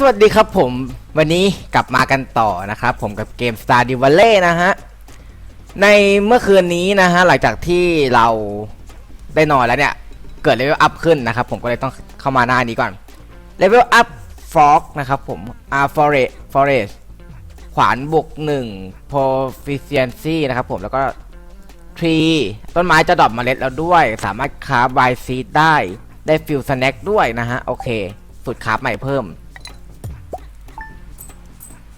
สวัสดีครับผมวันนี้กลับมากันต่อนะครับ ผมกับเกม Star d i v a l l e y นะฮะ ในเมื่อคืนนี้นะฮะ หลังจากที่เราได้นอนแล้วเนี่ย เกิดเลเวลอัพขึ้นนะครับ ผมก็เลยต้องเข้ามาหน้านี้ก่อนเลเวลอัพฟอกนะครับผมอาร์ฟอเรสฟอเรสขวานบุก1 proficiency นะครับผมแล้วก็ทรีต้นไม้จะดรอปเมล็ดแล้วด้วย สามารถคาฟไวซีดได้ได้ฟิลสแน็คด้วยนะฮะ โอเค สุดคาฟใหม่เพิ่ม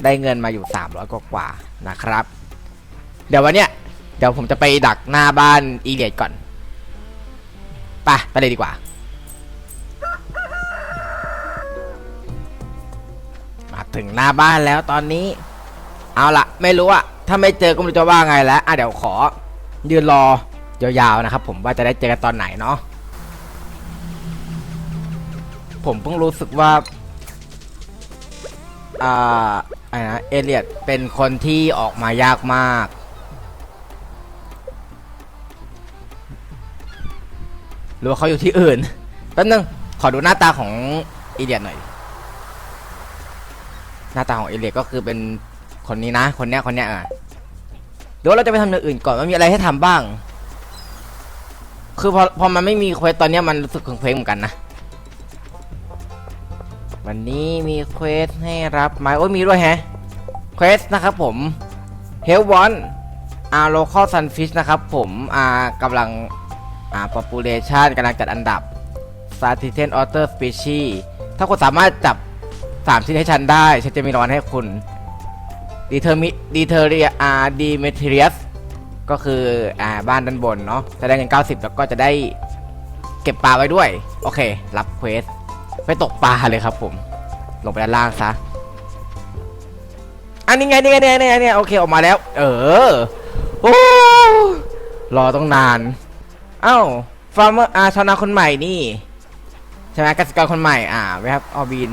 ได้เงินมาอยู่ 300 กว่ากว่านะครับ เดี๋ยววันเนี้ยเดี๋ยวผมจะไปดักหน้าบ้านอีเลียดก่อนไปไปเลยดีกว่ามาถึงหน้าบ้านแล้วตอนนี้ เอาละไม่รู้อะถ้าไม่เจอก็ไม่รู้จะว่าไงแล้วอะเดี๋ยวขอ ยืนรอยาวๆนะครับ ผมว่าจะได้เจอกันตอนไหนเนาะผมเพิ่งรู้สึกว่า อ่าอะไรนะเอเลียดเป็นคนที่ออกมายากมาก หรือว่าเขาอยู่ที่อื่นแป๊บนึงขอดูหน้าตาของเอเลียดหน่อย หน้าตาของเอเลียดก็คือเป็นคนนี้นะ คนเนี้ยคนเนี้ยอะเดี๋ยวเราจะไปทำอย่างอื่นก่อนว่ามีอะไรให้ทำบ้าง คือพอพอมันไม่มีเควสตอนเนี้ยมันรู้สึกเคว้งๆเหมือนกันนะ วันนี้มีเควสให้รับไหมโอ้ยมีด้วยแฮะเควสนะครับผม h e l w o n อ่า local sunfish นะครับผมอ่ากำลังอ่า population กำลังจัดอันดับ s a t i t e n otter species ถ้าคุณสามารถจับสามชิ้นให้ฉันได้ ฉันจะมีรางวัลให้คุณดีเทอร์มิดีเทอเรียอาดีเมทรียสก็คืออ่าบ้านด้านบนเนาะจะได้เงิน 90 แล้วก็จะได้เก็บปลาไว้ด้วย โอเค รับเควส ไปตกปลาเลยครับผม ลงไปด้านล่างซะอันนี้ไงนี่ไงนี่ไงนี่ไงนี่ไงโอเคออกมาแล้ว เออโอ้รอต้องนาน เอ้าฟาร์มเมอร์อาชาวนาคนใหม่นี่ใช่ไหมเกษตรกรคนใหม่อ่าไว้ครับออบิน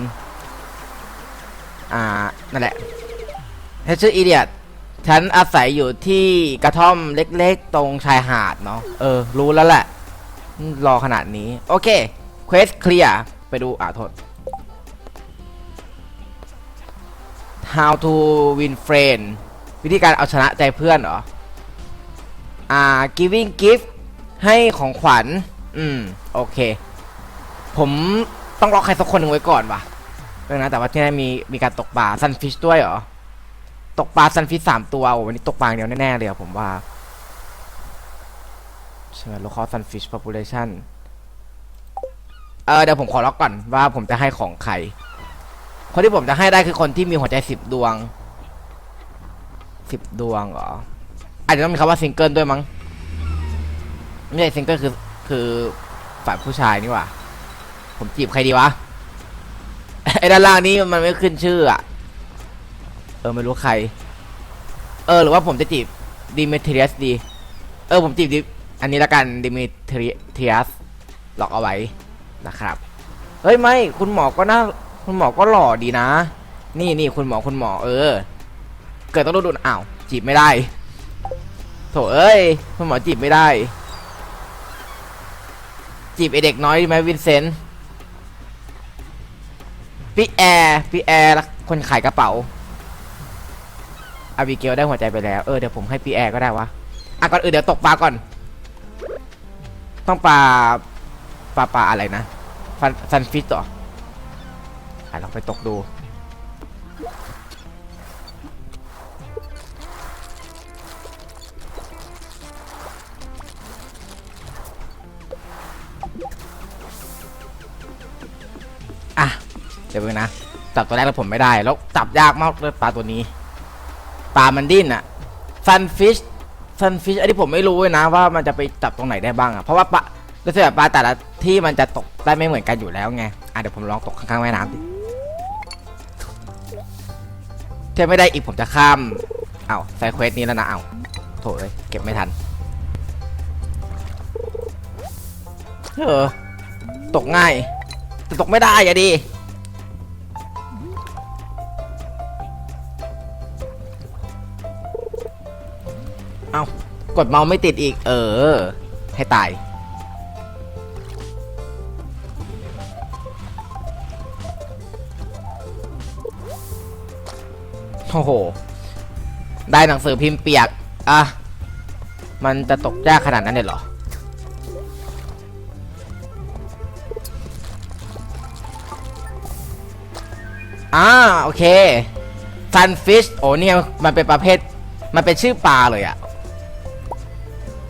อ่านั่นแหละฉันชื่ออีเดียตฉันอาศัยอยู่ที่กระท่อมเล็กๆ ตรงชายหาดเนาะเออ รู้แล้วแหละรอขนาดนี้ โอเคเควสเคลียร์ ไปดูอ่าโทษ How to win friend วิธีการเอาชนะใจเพื่อนเหรอ อ่า giving gift ให้ของขวัญ อืม โอเค ผมต้องล็อกใครสักคนหนึ่งไว้ก่อนว่ะเรื่องนะแต่ว่าที่นี่มีมีการตกปลาซันฟิชด้วยเหรอ ตกปลาซันฟิชสามตัวโอ้วันนี้ตกปลาเดียวแน่ๆเลยผมว่า ใช่ไหม local sunfish population เออเดี๋ยวผมขอล็อกก่อนว่าผมจะให้ของใคร คนที่ผมจะให้ได้คือคนที่มีหัวใจสิบดวง สิบดวงเหรอ อาจจะต้องมีคำว่าซิงเกิลด้วยมั้ง ไม่ใช่ซิงเกิลคือคือฝ่ายผู้ชายนี่หว่า ผมจีบใครดีวะ ไอ้ด้านล่างนี้มันไม่ขึ้นชื่ออะเออไม่รู้ใคร เออหรือว่าผมจะจีบดิเมทริอัสดี เออผมจีบดิอันนี้ละกันดิเมทริอัสหลอกเอาไว้ นะครับ เฮ้ยไม่คุณหมอก็น่าคุณหมอก็หล่อดีนะ นี่นี่คุณหมอคุณหมอเออ เกิดต้องโดนอ้าวจีบไม่ได้โถเอ้ยคุณหมอจีบไม่ได้ จีบไอเด็กน้อยดีไหมวินเซนต์พี่แอร์พี่แอร์คนขายกระเป๋าอาบิเกลได้หัวใจไปแล้ว เออเดี๋ยวผมให้พี่แอร์ก็ได้วะ อะก่อนอื่นเดี๋ยวตกปลาก่อน ต้องปลาปลาปลาอะไรนะ ฟันซันฟิตเหรออะลองไปตกดู อะ เดี๋ยวเพิ่งนะ จับตัวแรกแล้วผมไม่ได้ แล้วจับยากมากเลยปลาตัวนี้ ปลามันดิ้นอะซันฟิชซันฟิชอันนี้ผมไม่รู้เลยนะว่ามันจะไปจับตรงไหนได้บ้างอะเพราะว่าปลา โดยส่วนใหญ่ปลาแต่ละที่มันจะตกได้ไม่เหมือนกันอยู่แล้วไง อะเดี๋ยวผมลองตกข้างๆแม่น้ำดิถ้าไม่ได้อีกผมจะข้าม เอาใส่เควสนี้แล้วนะเอาโถเลยเก็บไม่ทัน เออ ตกง่าย แต่ตกไม่ได้อะดิเอากดเมาส์ไม่ติดอีก เออ ให้ตาย โอ้โห ได้หนังสือพิมพ์เปียก อะ มันจะตกยากขนาดนั้นเลยเหรอ อ่า โอเค sunfish โอ้เนี่ยมันเป็นประเภท มันเป็นชื่อปลาเลยอะ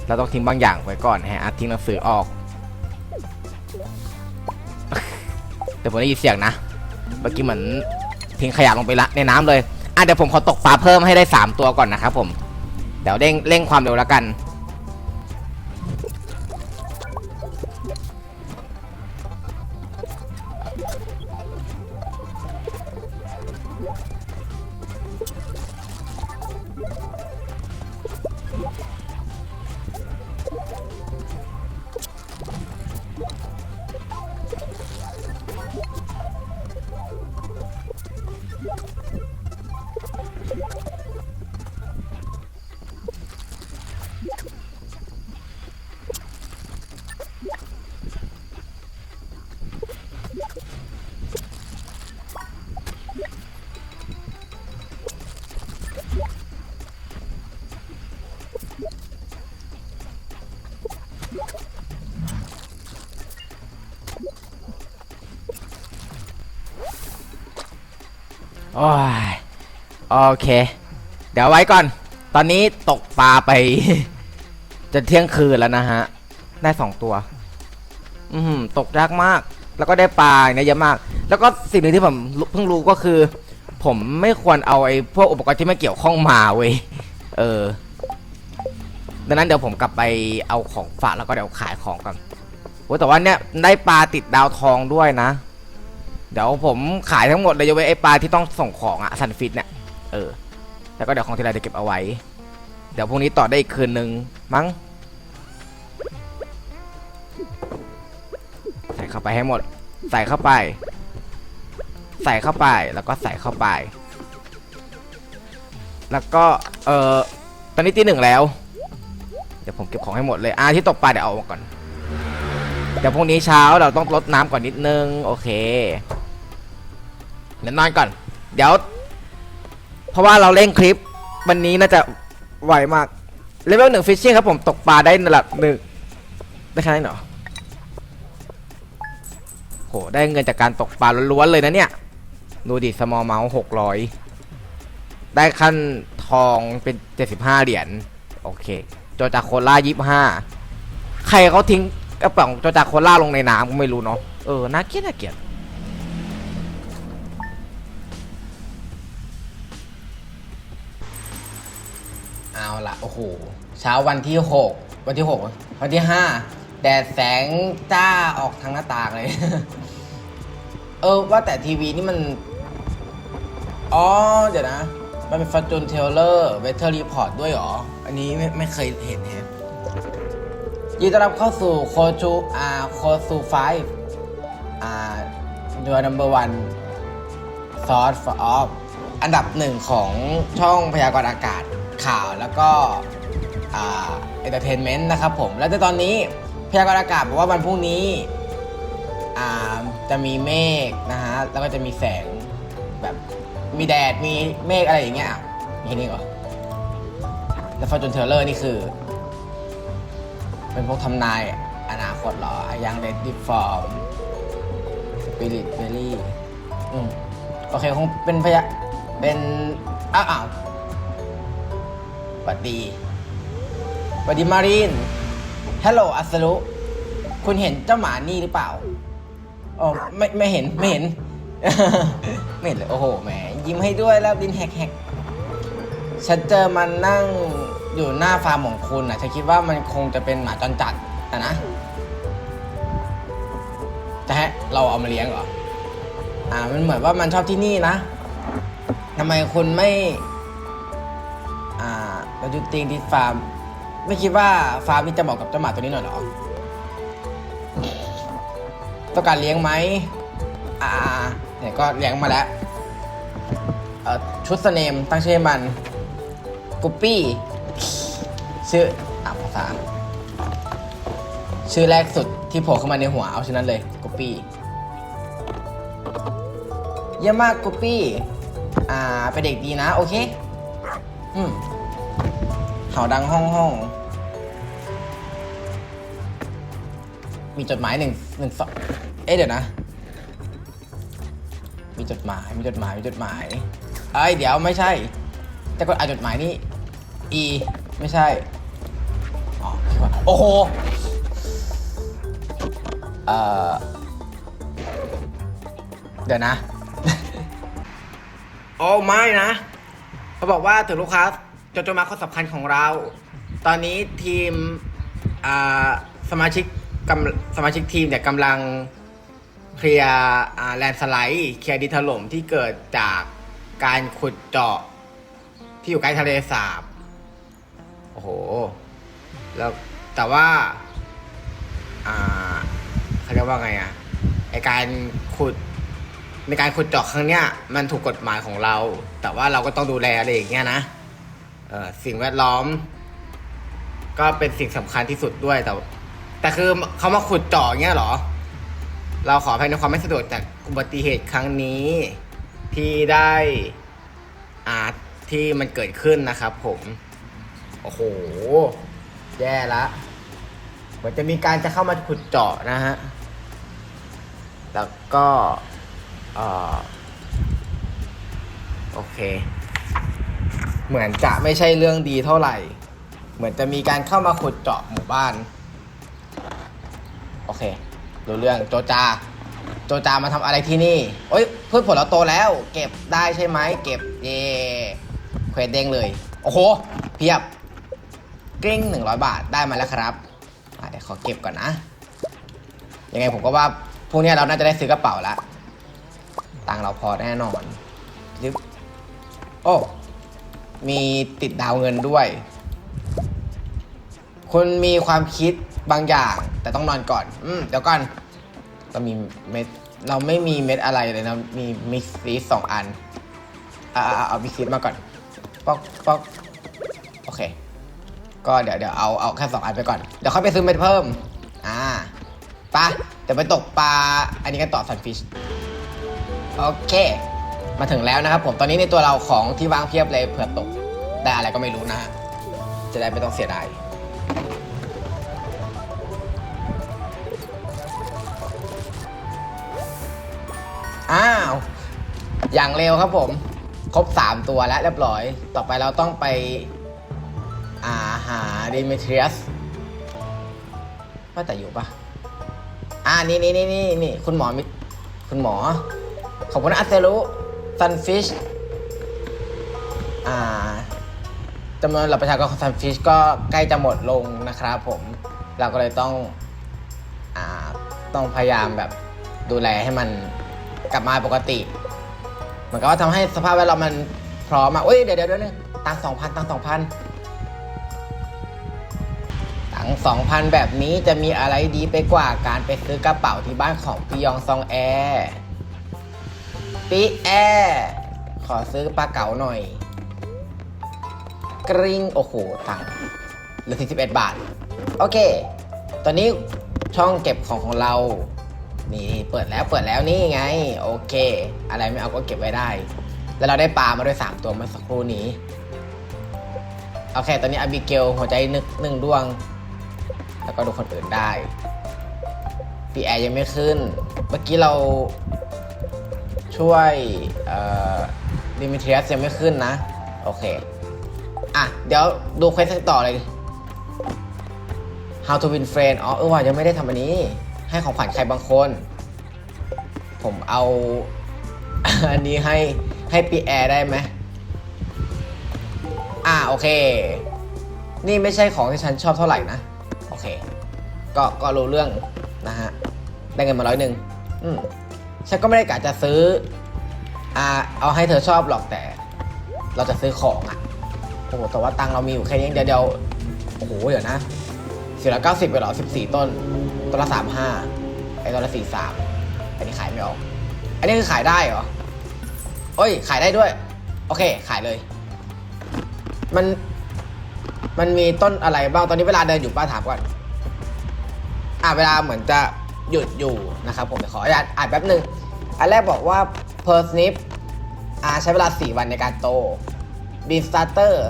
เราต้องทิ้งบางอย่างไว้ก่อนฮะอะทิ้งหนังสือออก แต่ผมได้ยินเสียงนะ เมื่อกี้เหมือนทิ้งขยะลงไปละในน้ำเลย อะเดี๋ยวผมขอตกปลาเพิ่มให้ได้ 3 ตัวก่อนนะครับผม เดี๋ยวเร่งเร่งความเร็วแล้วกัน โอ้ยโอเค เดี๋ยวไว้ก่อน ตอนนี้ตกปลาไป จะเที่ยงคืนแล้วนะฮะ ได้สองตัว อืมตกยากมาก แล้วก็ได้ปลาเนี่ยเยอะมาก แล้วก็สิ่งหนึ่งที่ผมเพิ่งรู้ก็คือ ผมไม่ควรเอาไอ้พวกอุปกรณ์ที่ไม่เกี่ยวข้องมาเว้ย เออ ดังนั้นเดี๋ยวผมกลับไปเอาของฝากแล้วก็เดี๋ยวขายของก่อนโอ้แต่ว่าเนี่ยได้ปลาติดดาวทองด้วยนะ เดี๋ยวผมขายทั้งหมดเลยยกเว้นไอปลาที่ต้องส่งของอะซันฟิตเนี่ยเออแล้วก็เดี๋ยวของที่เราจะเก็บเอาไว้ เดี๋ยวพรุ่งนี้ต่อได้อีกคืนนึงมั้งใส่เข้าไปให้หมด ใส่เข้าไป ใส่เข้าไปแล้วก็ใส่เข้าไป แล้วก็เออตอนนี้ตีหนึ่งแล้ว เดี๋ยวผมเก็บของให้หมดเลยอ่าที่ตกปลาเดี๋ยวเอาก่อนเดี๋ยวพรุ่งนี้เช้าเราต้องลดน้ำก่อนนิดนึง โอเค ดี๋ยวนอนก่อน เดี๋ยว เพราะว่าเราเล่นคลิป วันนี้น่าจะไหวมากเลเวลหนึ่งฟิชชิ่งครับผมตกปลาได้ระดับหนึ่งได้แค่นั้นเหรอโหได้เงินจากการตกปลาล้วนๆเลยนะเนี่ย ดูดิสมอลเมาส์หกร้อยได้ขั้นทองเป็นเจ็ดสิบห้าเหรียญโอเคโจจากโคล่ายี่ห้าใครเขาทิ้งกระป๋องโจจากโคล่าลงในน้ำก็ไม่รู้เนาะเออน่าเกลียดน่าเกลียด ละโอ้โหเช้าวันที่หกวันที่หกวันที่ห้าแดดแสงจ้าออกทางหน้าต่างเลย เออว่าแต่ทีวีนี่มัน อ๋อ เดี๋ยวนะ มันเป็นฟ o r จูนเทเลอร์เวเทอร์รีพอร์ตด้วยหรอ อันนี้ไม่ไม่เคยเห็นแฮะยินดีต้อนรับเข้าสู่โคชูอาโคซูไฟอ่า your number one source for of อันดับหนึ่งของช่องพยากรณ์อากาศ ข่าวแล้วก็อ่าเอนเตอร์เทนเมนต์นะครับผม แล้วในตอนนี้พยากรณ์อากาศบอกว่าวันพรุ่งนี้จะมีเมฆนะฮะ แล้วก็จะมีแสงแบบมีแดด มีเมฆอะไรอย่างเงี้ยมีแค่นี้เหรอ แล้วฟอร์จูนเทเลอร์นี่คือ เป็นพวกทำนายอนาคตเหรอยังเดดดิฟอร์มสปิริตเบลลี่ อืม โอเค คงเป็นพยาเป็นอ้าวอ้า วสวัสดีสวัสดีมารีนฮัลโหลอัสรุคุณเห็นเจ้าหมานี่หรือเปล่าอ๋อไม่ไม่เห็นไม่เห็น ไม่เห็นเลยโอ้โหแหมยิ้มให้ด้วยแล้วดินแฮกแฮกฉันเจอมันนั่งอยู่หน้าฟาร์มของคุณอะฉันคิดว่ามันคงจะเป็นหมาจรจัดนะนะจะให้เราเอามาเลี้ยงเหรออ่า มันเหมือนว่ามันชอบที่นี่นะทำไมคุณไม่ อ่าเราดูติงที่ฟาร์ม ไม่คิดว่าฟาร์มนี้จะเหมาะกับเจ้าหมาตัวนี้หน่อยเหรอต้องการเลี้ยงไหมอ่าเนี่ยก็เลี้ยงมาแล้วชุดสเนมตั้งชื่อมันกุปปี้ชื่ออ่าภาษา ชื่อแรกสุดที่โผล่เข้ามาในหัวเอาชื่อนั้นเลยกุปปี้เยี่ยมมากกุปปี้ อ่าเป็นเด็กดีนะ โอเค อืม เห่าดังห้องห้อง มีจดหมายหนึ่งหนึ่งสองเอ๊ะเดี๋ยวนะ มีจดหมาย มีจดหมาย มีจดหมายเอ้ยเดี๋ยวไม่ใช่ แต่กดอ่านจดหมายนี่ e ไม่ใช่อ๋อคิดว่าโอ้โห เอ่อ เดี๋ยวนะ โอ้ไม่นะ เขาบอกว่าถึงลูกค้า จดจดหมายข้อสำคัญของเรา ตอนนี้ทีมอ่าสมาชิกกำสมาชิกทีมเนี่ยกำลังเคลียร์แลนสไลด์เคลียร์ดินถล่มที่เกิดจากการขุดเจาะที่อยู่ใกล้ทะเลสาบ โอ้โห แล้วแต่ว่า อ่าเขาเรียกว่าไงอะไอการขุดในการขุดเจาะครั้งเนี้ยมันถูกกฎหมายของเรา แต่ว่าเราก็ต้องดูแลอะไรอย่างเงี้ยนะ สิ่งแวดล้อม ก็เป็นสิ่งสำคัญที่สุดด้วยแต่ แต่คือเขามาขุดเจาะเงี้ยเหรอ เราขออภัยในความไม่สะดวกจากอุบัติเหตุครั้งนี้ที่ได้อาที่มันเกิดขึ้นนะครับผม โอ้โห แย่ละเหมือนจะมีการจะเข้ามาขุดเจาะนะฮะ แล้วก็ เออโอเค เหมือนจะไม่ใช่เรื่องดีเท่าไหร่ เหมือนจะมีการเข้ามาขุดเจาะหมู่บ้าน โอเครู้เรื่องโจจา โจจามาทำอะไรที่นี่โอ้ยพืชผลเราโตแล้ว เก็บได้ใช่ไหมเก็บเย่เควสเด้งเลย โอ้โห เพียบกริ้งหนึ่งร้อยบาทได้มาแล้วครับเดี๋ยวขอเก็บก่อนนะ ยังไงผมก็ว่าพวกนี้เราน่าจะได้ซื้อกระเป๋าละตังเราพอแน่นอนยึบโอ้ มีติดดาวเงินด้วย คุณมีความคิดบางอย่าง แต่ต้องนอนก่อน อืมเดี๋ยวก่อนเรามีเม็ดเราไม่มีเม็ดอะไรเลยนะ มีมิกซีสองอันอ่าอ่าเอามิกซีมาก่อน ป๊อกป๊อกโอเค ก็เดี๋ยวเดี๋ยวเอาเอาแค่สองอันไปก่อน เดี๋ยวค่อยไปซื้อเม็ดเพิ่ม อ่าปะเดี๋ยวไปตกปลา อันนี้กันต่อซันฟิช โอเค มาถึงแล้วนะครับผมตอนนี้ในตัวเราของที่วางเพียบเลยเผื่อตกได้อะไรก็ไม่รู้นะฮะจะได้ไม่ต้องเสียดายอ้าว อย่างเร็วครับผม ครบ 3 ตัวแล้วเรียบร้อย ต่อไปเราต้องไปอาหาดิมิเทรียสว่าแต่อยู่ปะอ่านี่นี่นี่นี่นี่คุณหมอมิคุณหมอ ขอบคุณอัเซรุ ซันฟิชอ่าจำนวนหลัประชากรของซันฟิชก็ใกล้จะหมดลงนะครับผม เราก็เลยต้องอ่าต้องพยายามแบบดูแลให้มันกลับมาปกติเหมือนกับว่าทำให้สภาพแวดล้อมมันพร้อมอะเอ้ยเดี๋ยวเดี๋ยวเดี๋ยวนึงตังสองพันตังสองพันตังสองพันแบบนี้จะมีอะไรดีไปกว่าการไปซื้อกระเป๋าที่บ้านของพี่ยองซองแอร์ ปีแอร์ขอซื้อปลาเก๋าหน่อย กริ๊งโอ้โหตังค์เหลือ41 บาท โอเค ตอนนี้ช่องเก็บของของเรา นี่เปิดแล้วเปิดแล้วนี่ไง โอเค อะไรไม่เอาก็เก็บไว้ได้ แล้วเราได้ปลามาด้วย 3 ตัวเมื่อสักครู่นี้ โอเค ตอนนี้อบิเกลหัวใจนึกหนึ่งดวง แล้วก็ดูคนอื่นได้ปีแอร์ยังไม่ขึ้น เมื่อกี้เรา ช่วยดิมิเทรียสยังไม่ขึ้นนะ โอเค อะ เดี๋ยวดูเควสต่อเลย How to win friend อ๋อเออว่ายังไม่ได้ทำอันนี้ ให้ของขวัญใครบางคน ผมเอาอันนี้ให้ให้ปีแอร์ได้ไหมอ่าโอเค นี่ไม่ใช่ของที่ฉันชอบเท่าไหร่นะ โอเค ก็ก็รู้เรื่องนะฮะ ได้เงินมาร้อยหนึ่งอืม ฉันก็ไม่ได้กะจะซื้ออ่าเอาให้เธอชอบหรอกแต่ เราจะซื้อของอะ่ะโอ้โหแต่ว่าตังเรามีอยู่แค่นี้เดียวเดียวโอ้โหเดี๋ยวนะสี่ร้อยเก้าสิบไปหรอสิบสี่ต้นต้นละสามห้าไอ้ต้นละสี่สามอันนี้ขายไม่ออก อันนี้คือขายได้เหรอเอ้ย ขายได้ด้วย โอเค ขายเลย มัน มันมีต้นอะไรบ้าง ตอนนี้เวลาเดินอยู่ป้าถามก่อน อ่าเวลาเหมือนจะ หยุดอยู่นะครับผมเดี๋ยวขออนุญาตอ่านแป๊บหนึ่งอันแรกบอกว่า per snip ใช้เวลา 4 วันในการโตบีสตาร์เตอร์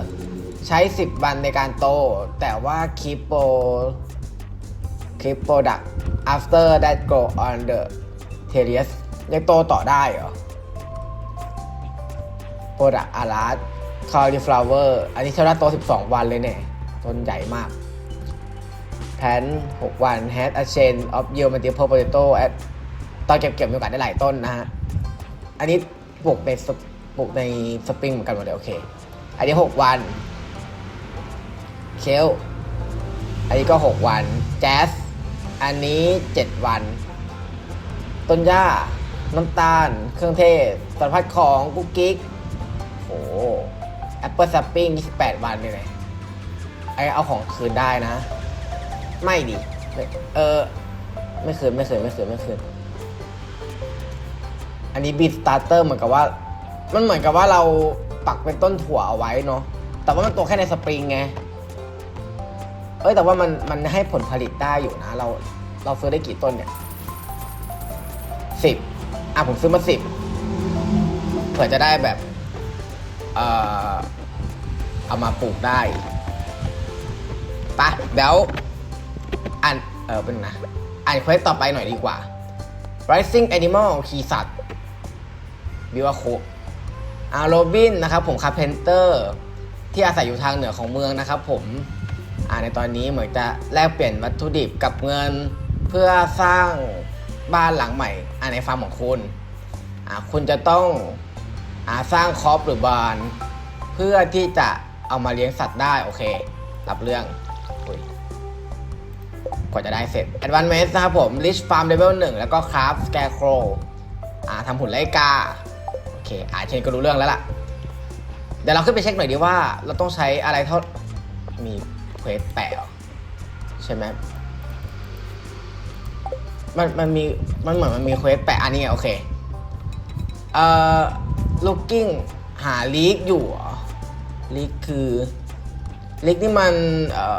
ใช้ 10 วันในการโต แต่ว่าคีโปคีโปดัก after that go on the terrace ยังโตต่อได้เหรอ Product a l a r t cauliflower อันนี้ใช้เวลาโต 12 วันเลยเนี่ย ต้นใหญ่มาก แพน6 วัน has a chain of yield multiple potato at ตอนเก็บเก็บมีโอกาสได้หลายต้นนะฮะ อันนี้ปลูกในสปลูกในสปริงเหมือนกันหมดเลยโอเค อันนี้ 6 วัน เคลอันนี้ก็ 6 วันแจ๊สอันนี้ 7 วัน ต้นหญ้า น้ำตาล เครื่องเทศสารพัดของกุ๊กกิ๊กโอ้แอปเปิลซัปปิ้ง28 วันเลยไอเอาของคืนได้นะ ไม่ดิไม่เออ ไม่คืนไม่คืนไม่คืนไม่คืนอันนี้บีสตาร์เตอร์เหมือนกับว่า มันเหมือนกับว่าเราปักเป็นต้นถั่วเอาไว้เนาะแต่ว่ามันโตแค่ในสปริงไงเอ้ยแต่ว่ามันมันให้ผลผลิตได้อยู่นะ เราเราซื้อได้กี่ต้นเนี่ยสิบอะผมซื้อมาสิบเผื่อจะได้แบบเอ่อเอามาปลูกได้ปะเดี๋ยว อ่านเออเป็นนะ อ่านเควสต่อไปหน่อยดีกว่า Rising Animal ขี่สัตว์บิวาโคอาโรบินนะครับผมคาเพนเตอร์ ที่อาศัยอยู่ทางเหนือของเมืองนะครับผมอ่าในตอนนี้เหมือนจะแลกเปลี่ยนวัตถุดิบกับเงิน เพื่อสร้างบ้านหลังใหม่อ่าในฟาร์มของคุณอ่าคุณจะต้องอ่าสร้างคอปหรือบาน เพื่อที่จะเอามาเลี้ยงสัตว์ได้โอเค รับเรื่อง ว่าจะได้เสร็จ Advanced นะครับผม Rich Farm Level 1 แล้วก็ Craft Scarecrow อ่าทำหุ่นไล่กา โอเค อ่าเชนก็รู้เรื่องแล้วล่ะ เดี๋ยวเราขึ้นไปเช็คหน่อยดีว่า เราต้องใช้อะไรเท่า มีเควสแปะใช่ไหมมันมันมี มันเหมือนมันมีเควสแปะอันนี้ไงโอเค เอ่อ looking หาลีกอยู่หรอลีกคือลีกนี่มัน เอ่อ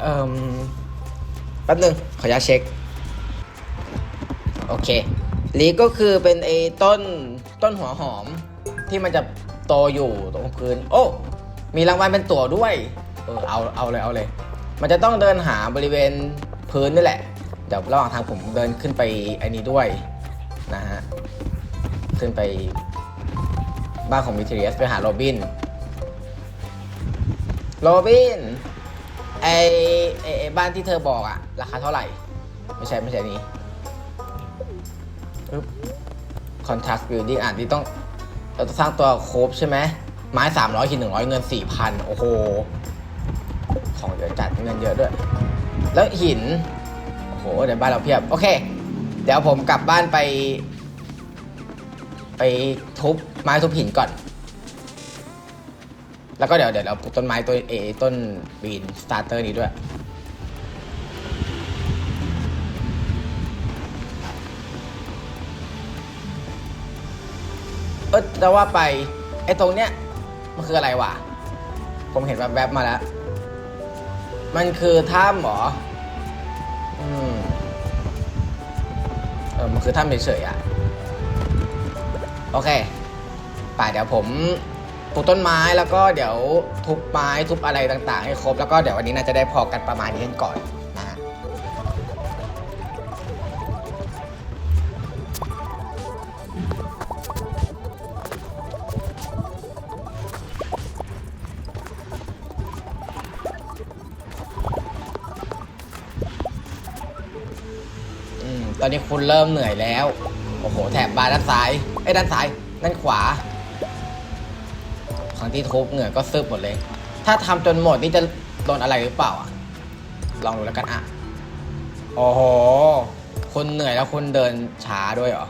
เอ่อ แป๊บนึงขออนุญาตเช็ค โอเคลีก็คือเป็นไอ้ต้นต้นหัวหอมที่มันจะโตอยู่ตรงพื้น โอ้ มีรางวัลเป็นตั๋วด้วย เออเอาเอาเลยเอาเลย มันจะต้องเดินหาบริเวณพื้นนี่แหละ เดี๋ยวระหว่างทางผมเดินขึ้นไปไอ้นี้ด้วยนะฮะ ขึ้นไปบ้านของมิเทเรียสไปหาโรบิน โรบิน ไอไอไอ้บ้านที่เธอบอกอะราคาเท่าไหร่ ไม่ใช่ไม่ใช่นี้คอนทัสบิลดิ้งอ่านที่ต้อง เราจะสร้างตัวโครบใช่ไหม ไม้300หิน100เงิน4,000โอ้โห ของเยอะจัดเงินเยอะด้วย แล้วหิน โอ้โหเดี๋ยวบ้านเราเพียบ โอเค เดี๋ยวผมกลับบ้านไป ไปทุบไม้ทุบหินก่อน แล้วก็เดี๋ยวเดี๋ยวเราปลูกต้นไม้ตัวเอต้นบีนสตาร์เตอร์นี้ด้วย เออจะว่าไปไอ้ตรงเนี้ยมันคืออะไรวะ ผมเห็นแวบๆมาแล้ว มันคือถ้ำเหรอ อืม เออ มันคือถ้ำเฉยๆอะ โอเค ป่าเดี๋ยวผม ปลูกต้นไม้แล้วก็เดี๋ยวทุบไม้ทุบอะไรต่างๆ ให้ครบแล้วก็เดี๋ยววันนี้น่าจะได้พอกันประมาณนี้กันก่อนนะฮะอืมตอนนี้คุณเริ่มเหนื่อยแล้ว โอ้โห แถบบานด้านซ้ายไอ้ยด้านซ้ายด้านขวา รั้งที่ทุบเหงื่อก็ซึบหมดเลย ถ้าทำจนหมดนี่จะโดนอะไรหรือเปล่าอะลองดูแล้วกันอะ โอ้โห คุณเหนื่อยแล้วคุณเดินช้าด้วยเหรอ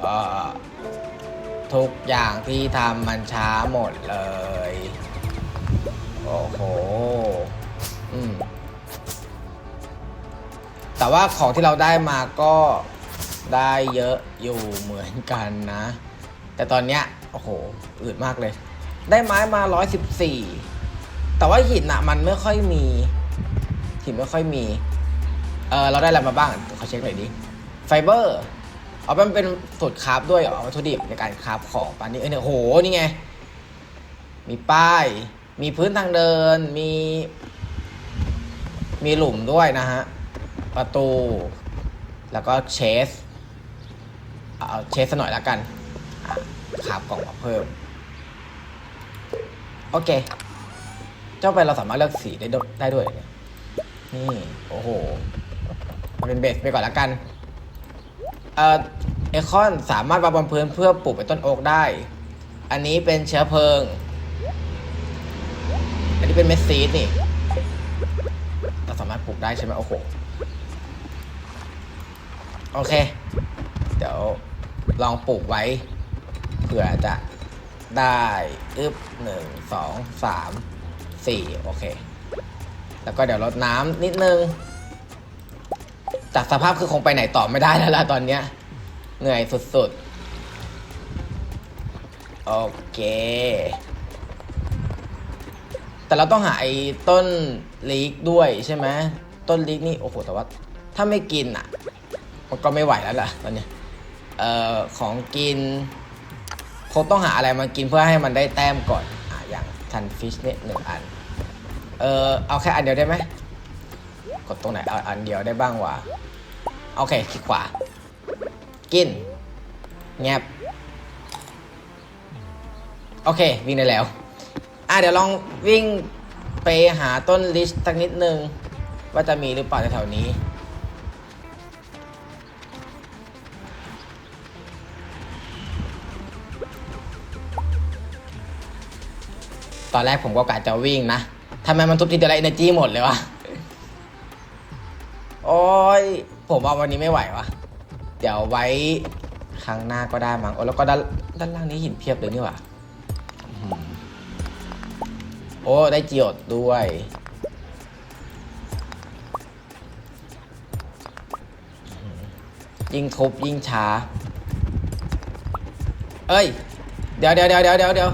เอ่อทุกอย่างที่ทำมันช้าหมดเลย โอ้โห อืม แต่ว่าของที่เราได้มาก็ได้เยอะอยู่เหมือนกันนะ แต่ตอนเนี้ย โอ้โห อืดมากเลย ได้ไม้มา114แต่ว่าหินอะมันไม่ค่อยมี หินไม่ค่อยมี เออเราได้อะไรมาบ้างขอเช็คหน่อยดิ ไฟเบอร์เอามันเป็นสูตรคราฟด้วยเหรอวัตถุดิบในการคราฟของปานนี้เออเนี่ยโหนี่ไง มีป้าย มีพื้นทางเดิน มี มีหลุมด้วยนะฮะ ประตู แล้วก็เชส เอาเชสหน่อยล้วกันคราฟกล่องมาเพิ่ม โอเค เจ้าไปเราสามารถเลือกสีได้ด้วยได้ด้วย นี่โอ้โหมันเป็นเบสไปก่อนแล้วกัน เอ่อเอคอนสามารถวางบนพื้นเพื่อปลูกเป็นต้นโอ๊กได้ อันนี้เป็นเชื้อเพลิง อันนี้เป็นเม็ดซีดนี่ เราสามารถปลูกได้ใช่ไหมโอ้โห โอเค เดี๋ยวลองปลูกไว้เผื่อจะ ได้อึบหนึ่งสองสามสี่โอเค แล้วก็เดี๋ยวรดน้ำนิดนึง จากสภาพคือคงไปไหนต่อไม่ได้แล้วล่ะตอนเนี้ย เหนื่อยสุดๆ โอเค แต่เราต้องหาไอ้ต้นลีกด้วยใช่ไหมต้นลีกนี่ โอ้โห แต่ว่า ถ้าไม่กินอะ มันก็ไม่ไหวแล้วล่ะตอนเนี้ยเอ่อของกิน คงต้องหาอะไรมากินเพื่อให้มันได้แต้มก่อนอะอย่างทันฟิชเนี่ยหนึ่งอัน เออเอาแค่อันเดียวได้ไหมกดตรงไหนเอาอันเดียวได้บ้างวะโอเคคลิกขวา กินแงบโอเค วิ่งได้แล้ว อะเดี๋ยวลองวิ่งไปหาต้นลิชสักนิดนึง ว่าจะมีหรือเปล่าแถวนี้ ตอนแรกผมก็กะจะวิ่งนะทำไมมันทุบทีเดียวแล้วเอเนจีหมดเลยวะ โอ้ย ผมว่าวันนี้ไม่ไหววะ เดี๋ยวไว้ครั้งหน้าก็ได้มั้งโอ้แล้วก็ด้านด้านล่างนี้หินเพียบเลยนี่หว่าโอ้ ได้จีโอดด้วย ยิ่งทุบยิ่งช้า เอ้ย เดี๋ยวเดี๋ยวเดี๋ยวเดี๋ยวเดี๋ยวเดี๋ยว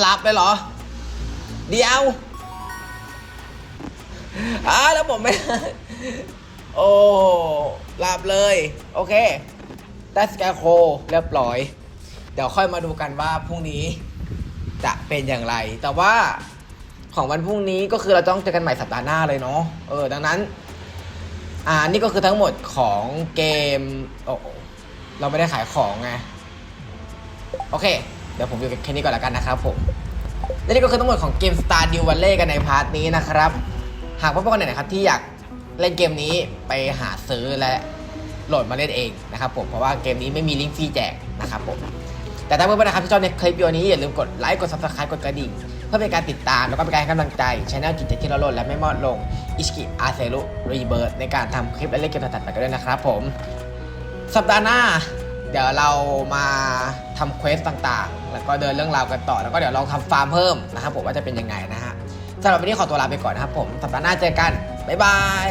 หลับไปเหรอ เดียวอ่าแล้วผมไม่ โอ้หลับเลย โอเคได้สแกโคเรียบร้อย เดี๋ยวค่อยมาดูกันว่าพรุ่งนี้จะเป็นอย่างไร แต่ว่าของวันพรุ่งนี้ก็คือเราต้องเจอกันใหม่สัปดาห์หน้าเลยเนาะ เออ ดังนั้น อ่า นี่ก็คือทั้งหมดของเกม โอ้โอ้เราไม่ได้ขายของไง โอเค เดี๋ยวผมอยู่แค่นี้ก่อนละกันนะครับผม และนี่ก็คือทั้งหมดของเกม Star Dew Valley กันในพาร์ทนี้นะครับ หากเพื่อนๆคนไหนนะครับที่อยากเล่นเกมนี้ไปหาซื้อและโหลดมาเล่นเองนะครับผมเพราะว่าเกมนี้ไม่มีลิงก์ฟรีแจกนะครับผมแต่ถ้าเพื่อนๆนะครับที่ชอบในคลิปวิดีโอนี้อย่าลืมกดไลค์กด subscribe กดกระดิ่งเพื่อเป็นการติดตามแล้วก็เป็นการให้กำลังใจช anel จิตใจที่เราโหลดและไม่มอดลงอิชกิอาเซรุรีเบิร์ดในการทำคลิปและเล่นเกมต่างๆไปกันด้วยนะครับผมสัปดาห์หน้า เดี๋ยวเรามาทำเควสต่างๆ แล้วก็เดินเรื่องราวกันต่อ แล้วก็เดี๋ยวลองทำฟาร์มเพิ่มนะครับผมว่าจะเป็นยังไงนะฮะสำหรับวันนี้ขอตัวลาไปก่อนนะครับผมสัปดาห์หน้าเจอกัน บ๊ายบาย